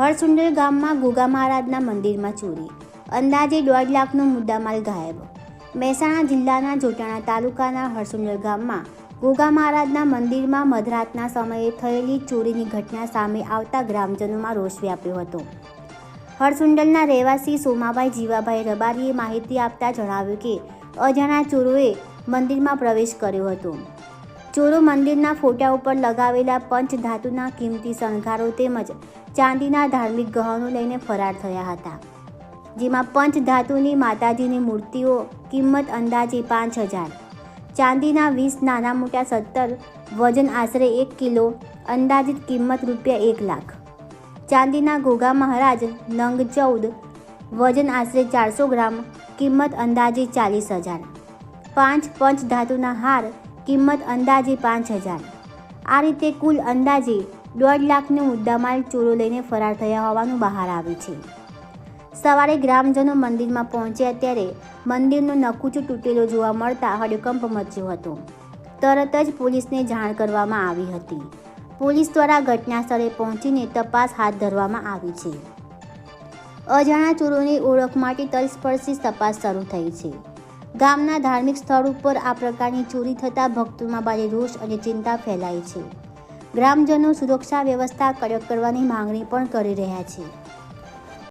હરસુંડલ ગામમાં ગોગા મહારાજના મંદિરમાં ચોરી. અંદાજે દોઢ લાખનો મુદ્દામાલ ગાયબ. મહેસાણા જિલ્લાના જોટાણા તાલુકાના હરસુંડલ ગામમાં ગોગા મહારાજના મંદિરમાં મધરાતના સમયે થયેલી ચોરીની ઘટના સામે આવતા ગ્રામજનોમાં રોષ વ્યાપ્યો હતો. હરસુંડલના રહેવાસી સોમાભાઈ જીવાભાઈ રબારીએ માહિતી આપતા જણાવ્યું કે અજાણા ચોરોએ મંદિરમાં પ્રવેશ કર્યો હતો. ચોરો મંદિરના ફોટા ઉપર લગાવેલા પંચ ધાતુના કિંમતી શણગારો તેમજ ચાંદીના ધાર્મિક ગહનો લઈને ફરાર થયા હતા, જેમાં પંચ ધાતુની માતાજીની મૂર્તિઓ કિંમત અંદાજે પાંચ હજાર, ચાંદીના વીસ નાના મોટા સત્તર, વજન આશરે એક કિલો, અંદાજિત કિંમત રૂપિયા એક લાખ, ચાંદીના ઘોઘા મહારાજ નંગ ચૌદ, વજન આશરે ચારસો ગ્રામ, કિંમત અંદાજે ચાલીસ હજાર, પાંચ પંચ ધાતુના હાર કિંમત અંદાજે પાંચ હજાર. આ રીતે કુલ અંદાજે દોઢ લાખનો મુદ્દામાલ ચોરો લઈને ફરાર થયા હોવાનું બહાર આવ્યું છે. સવારે ગ્રામજનો મંદિરમાં પહોંચ્યા ત્યારે મંદિરનો નકુચો તૂટેલો જોવા મળતા હડકંપ મચ્યો હતો. તરત જ પોલીસને જાણ કરવામાં આવી હતી. પોલીસ દ્વારા ઘટના સ્થળે પહોંચીને તપાસ હાથ ધરવામાં આવી છે. અજાણા ચોરોની ઓળખ માટે તલસ્પર્શી તપાસ શરૂ થઈ છે. ગામના ધાર્મિક સ્થળ ઉપર આ પ્રકારની ચોરી થતાં ભક્તોમાં ભારે રોષ અને ચિંતા ફેલાઈ છે. ગ્રામજનો સુરક્ષા વ્યવસ્થા કડક કરવાની માંગણી પણ કરી રહ્યા છે.